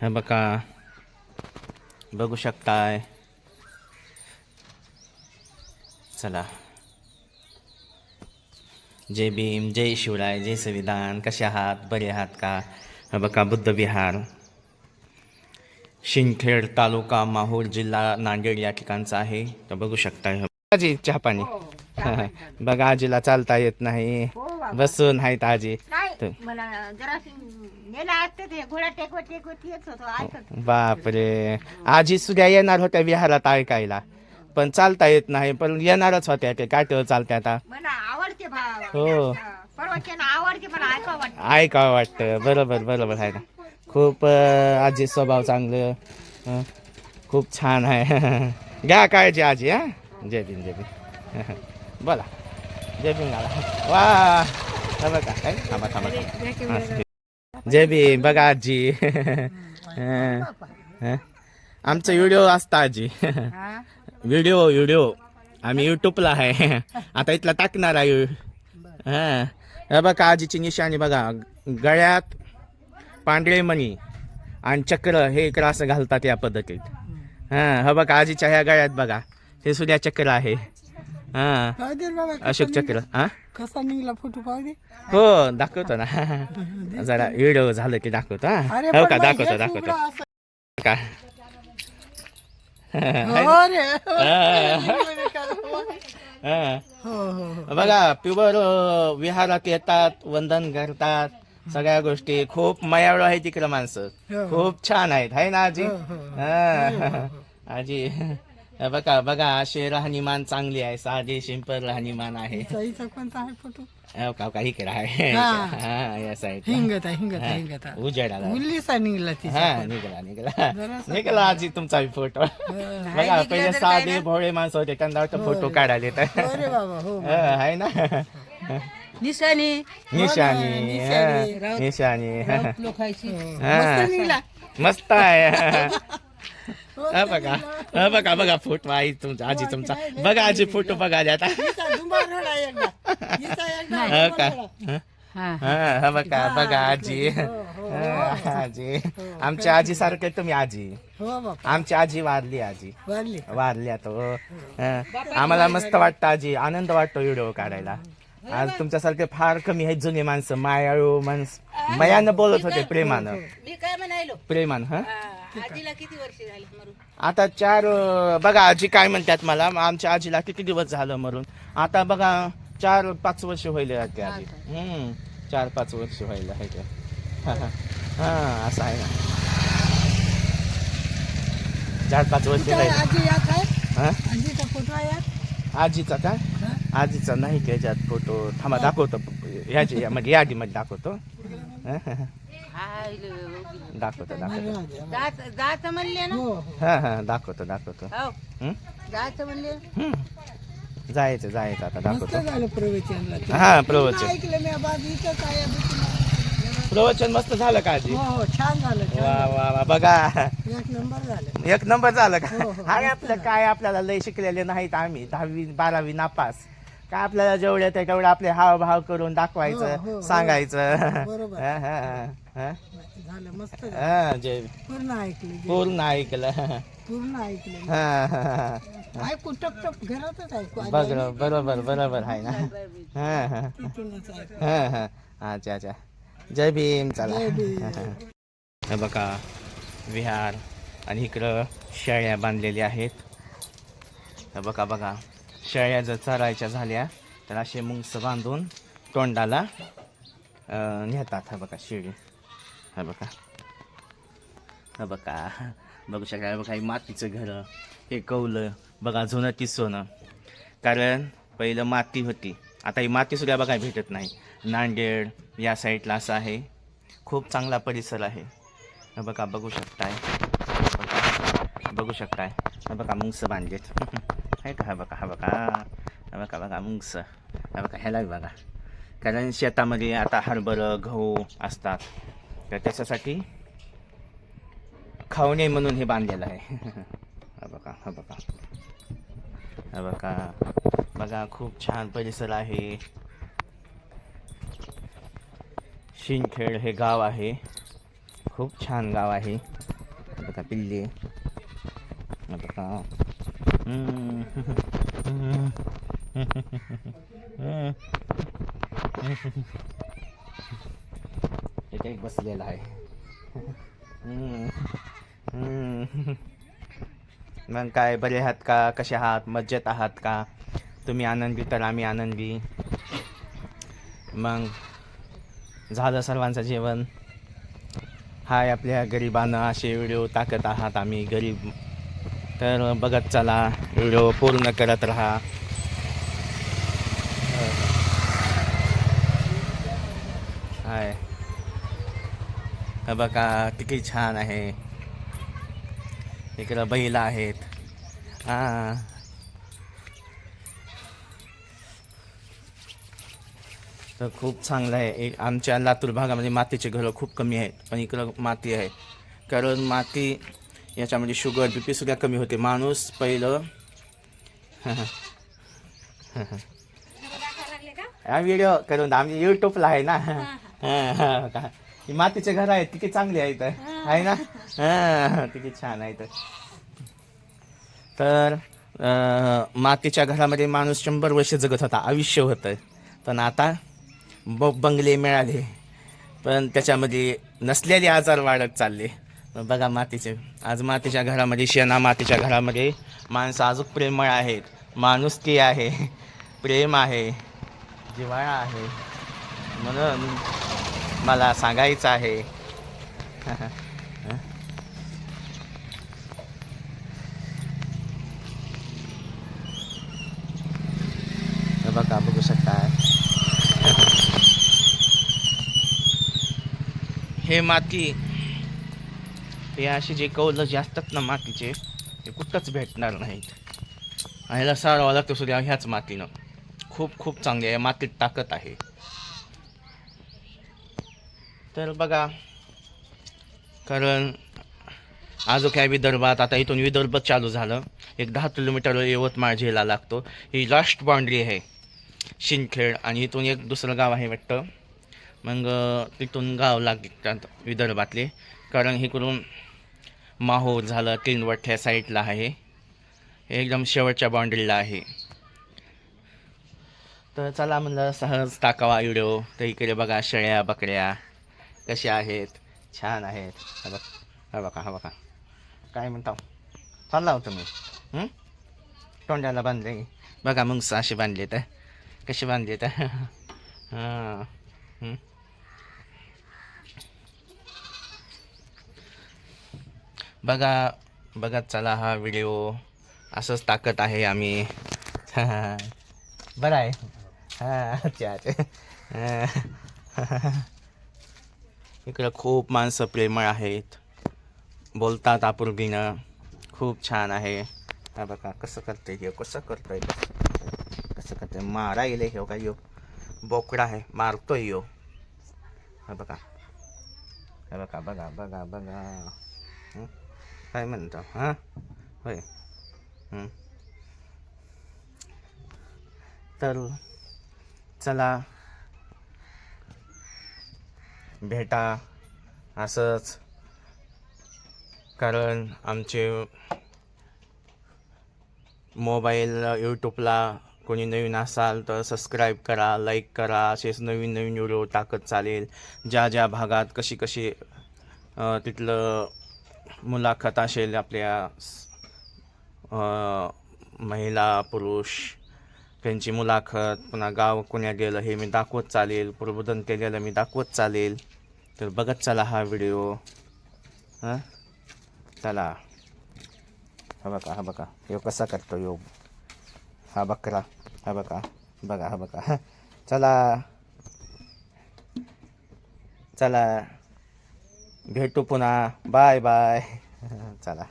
हे बघा. बघू शकताय. चला. जय भीम जय शिवराय जय संविधान. कसे आहात? बरे आहात का? हे बघा बुद्ध विहार. शिंदखेड तालुका माहूर जिल्हा नांदेड या ठिकाणचा आहे. तर बघू शकताय. आजी चहा पाणी. बघा आजीला चालता येत नाही. हो. बसून आहेत आजी नाही तर- मला जरा नेला असते ते घोडा टेकवत टेकवत येत होतो ऐकत बापरे. आजी सुद्धा येणार होत्या विहारात ऐकायला. पण चालता येत नाही पण येणारच होत्या ते काटेवर चालत्या आता. मला आवडते भाव हो. परवाच्या आवडते पण ऐका वाटत. ऐकावं वाटतं. बरोबर बरोबर आहे ना. खूप अं, आजी स्वभाव चांगलं. खूप छान आहे. घ्या काळजी आजी हा. जय भीम जय भीम. बोला. जय भीम वा हा का काय? थांबा थांबा थांबा. जय भीम. बघा आजी. हं, हं. आमचा व्हिडिओ असता आजी. Video video. आम्ही युट्यूबला आहे. आता इथला टाकणार आहे. हां बघा आजीची निशाणी बघा. गळ्यात पांढरे मणी आणि चक्र हे इकडं असं घालतात या पद्धतीत. हां. हे बघा आजीच्या ह्या गळ्यात बघा. हे सुद्धा चक्र आहे. हां. पाहू दे बाबा अशोक चक्र हां? कसा निघला फोटो पाहू दे हो दाखवतो ना. जरा व्हिडिओ झालं की दाखवतो हा. अरे हो पण का? मग दाखवतो हेच दाखवतो. उघडं असं. का? हो रे. हां. हो. हो हो बघा प्युबर विहारात येतात वंदन करतात. सगळ्या गोष्टी खूप मयाळू आहे तिकडं माणसं. हो. खूप छान आहेत आहे ना आजी? हो, हो, हो. हा. आजी. बघा बघा अशी राहणीमान चांगली आहे. साधी सिंपल राहणीमान आहे. साईचा कोणता आहे फोटो हो का का इकडे आहे. हा. या साईड हिंगत आहे हिंगत आहे हिंगत आहे. उजेडाला. मुलीचा निघला हा निघाला निघाला. आजी तुमचा फोटो बघा पहिले साधे भोळे माणसं होते त्यांना वाटतं फोटो काढायला येत हो आहे ना? निशाणी. निशाणी निशाणी. हा, निशाणी मस्त आहे. हा बघा. हा बघा बघा फोटो आई तुमचा आजी तुमचा. बघा आजी फोटो बघा आता. हा का. हा? हा बघा बघा आजी. हा, आजी. आमच्या आजी सारखे तुम्ही आजी. हो बाबा. आमची आजी वारली आजी. वारली. हो. हा. आम्हाला मस्त वाटतं आजी. आनंद वाटतो व्हिडिओ काढायला. आज तुमच्यासारखे फार कमी आहेत जुने माणसं. मायाळू माणस. मयानं बोलत होते प्रेमानं. मी काय म्हणायलो? प्रेमान हा? आजीला किती वर्ष झाली मरून? आता चार अं, बघा आजी काय म्हणतात मला. आमच्या आजीला किती दिवस झालं मरून? आता बघा चार पाच वर्ष व्हायले आजी. हम्म चार पाच वर्ष व्हायला आहे ते. हा, हा. हा असं आहे ना. चार पाच वर्ष काय व्हायला आजी? यात आहे? हा? आजीचा फोटो यात? आजीचा हा? नाही त्याच्यात फोटो? थांबा दाखवतो. ह्याची म्हणजे यादीमध्ये दाखवतो. हा, हा, हा. दाखवतो दाखवतो जात जात म्हणले ना हो हो हा हा दाखवतो दाखवतो हो? जायचं म्हणले. जायचं जायचं आता दाखवतो झालं प्रवचनला ते. हा प्रवचन ऐकलं मी बाब इथंच आहे बुकिंग. प्रवचन मस्त झालं का आजी हो हो छान झालं वा छान वा वा बघा एक नंबर झालं एक नंबर झालं का हो, हो. हाय आपलं काय आपल्याला लय शिकलेले नाहीत आम्ही दहावी बारावी नापास काय आपल्याला जेवढे येते तेवढं आपले हावभाव करून हो, दाखवायचं हो. सांगायचं बरोबर. हा, हा, हा. झालं मस्त झालं. हा, जे पूर्ण ऐकलं. पूर्ण ऐकलं. पूर्ण ऐकलं. हा, हा, हा. ऐकू टप टप घरातच ऐकू. आधी बरोबर बरोबर बरोबर आहे ना. हा हा. तिथूनच ऐकू. हा हा. अच्छा अच्छा. जय भीम चला. जय भीम. हे बघा विहार आणि इकडं शेळ्या बांधलेल्या आहेत. हे बघा बघा. शेळ्या जर चरायच्या झाल्या तर असे मुंगस बांधून तोंडाला अं, नेतात. हा बघा शेळी. हा बघा. हा बघा. बघू शकता बघा हे मातीचं घरं हे कौलं. बघा जुनं ती सोनं. कारण पहिलं माती होती. आता ही मातीसुद्धा बघा भेटत नाही. नांदेड या साईडला असं आहे. खूप चांगला परिसर आहे. बघा बघू शकताय. बघा, बघू शकताय बघा मुंगस बांधलेत. आहे का? हा बघा हा बघा. हा बघा बघा मुंगस. हा बघा ह्याला बघा. कारण शेतामध्ये आता हरभरं गहू असतात. तर त्याच्यासाठी खाऊ नये म्हणून हे बांधलेलं आहे. हा बघा हा बघा. हा बघा. बघा खूप छान परिसर आहे. शिंदखेड हे गाव आहे. खूप छान गाव आहे. बघा पिल्ली. बघा. हम्म. एक बसलेला आहे. मग काय बरे आहात का? कसे आहात? मज्जेत आहात का? तुम्ही आनंदी तर आम्ही आनंदी. मग झालं सर्वांचं जेवण. हाय आपल्या गरिबांना असे व्हिडिओ टाकत आहात आम्ही. गरीब तर बघत चला व्हिडिओ पूर्ण करत राहा. हाय. हे बघा किती छान आहे. इकडं बैल आहेत. हां. तर खूप चांगलं आहे. एक आमच्या लातूर भागामध्ये मातीचे घरं खूप कमी आहेत पण इकडं माती आहे. कारण माती याच्यामध्ये शुगर बी पी सुद्धा कमी होते. माणूस पहिलं हा व्हिडिओ करून आम्ही युट्यूबला आहे ना. हा, हा, का. ही मातीचे घर आहेत किती चांगली आहेत. आहे ना? तिकी किती छान आहेत. तर मातीच्या घरामध्ये माणूस शंभर वर्ष जगत होता आयुष्य होतं. पण आता ब बंगले मिळाले. पण त्याच्यामध्ये नसलेले आजार वाढत चालले. बघा मातीचे आज मातीच्या घरामध्ये शेणा मातीच्या घरामध्ये माणसं अजून प्रेमळ आहेत. माणुसकी आहे? प्रेम आहे. जिव्हाळा आहे. म्हणून मला सांगायचं आहे. बघा बघू शकता. हे माती हे असे जे कौल जे असतात ना मातीचे ते कुठंच भेटणार नाहीत. आणि ह्याला सारावं लागतं सुद्धा ह्याच मातीनं. खूप खूप चांगली आहे. मातीत ताकद आहे. तर बघा कारण आजो काय विदर्भात आता इथून विदर्भ चालू झालं. एक दहा किलोमीटर यवतमाळ जिल्हा लागतो. ही लास्ट बाउंड्री आहे शिंदखेड. आणि इथून एक दुसरं गाव आहे वाटतं. मग तिथून गाव लागतात विदर्भातले. कारण इकडून माहूर झालं किनवट ह्या साईडला आहे. हे एकदम शेवटच्या बाउंड्रीला आहे. तर चला म्हणलं सहज टाकावा व्हिडिओ तर इकडे बघा शेळ्या बकऱ्या. कशा आहेत? छान आहेत. हा बघ हा बघा हा बघा. काय म्हणता? चालला हो? तुम्ही तोंडाला बांधले. बघा मग असे बांधले तर. कसे बांधले तर? हां? बघा बघा चला हा व्हिडिओ. असंच ताकद आहे आम्ही. बरं आहे. हां अच्छा अच्छा. हां. इकडं खूप माणसं प्रेमळ आहेत. बोलतात आपुलकीनं. खूप छान आहे. हा बघा कसं करते हे कसं करतोय कसं करतोय? मारा येईल हे का यो. बोकडा आहे. मारतोय यो. हा बघा. हा बघा बघा बघा बघा. काय म्हणतो? हां? होय. तर चला भेटा असंच. कारण आमचे मोबाईल यूट्यूबला कोणी नवीन असाल तर सबस्क्राईब करा लाईक करा. असेच नवीन नवीन व्हिडिओ टाकत चालेल. ज्या ज्या भागात कशी कशी तिथलं मुलाखत असेल आपल्या महिला पुरुष त्यांची मुलाखत पुन्हा गाव कोण्या गेलं हे मी दाखवत चालेल प्रबोधन केलेलं मी दाखवत चालेल. तर बघत चला हा व्हिडिओ. हां? चला. हा बघा हा बघा. यो कसा करतो यो? हा बकरा. हा बघा. बघा हा बघा. चला. चला. भेटू पुन्हा. Bye bye. चला.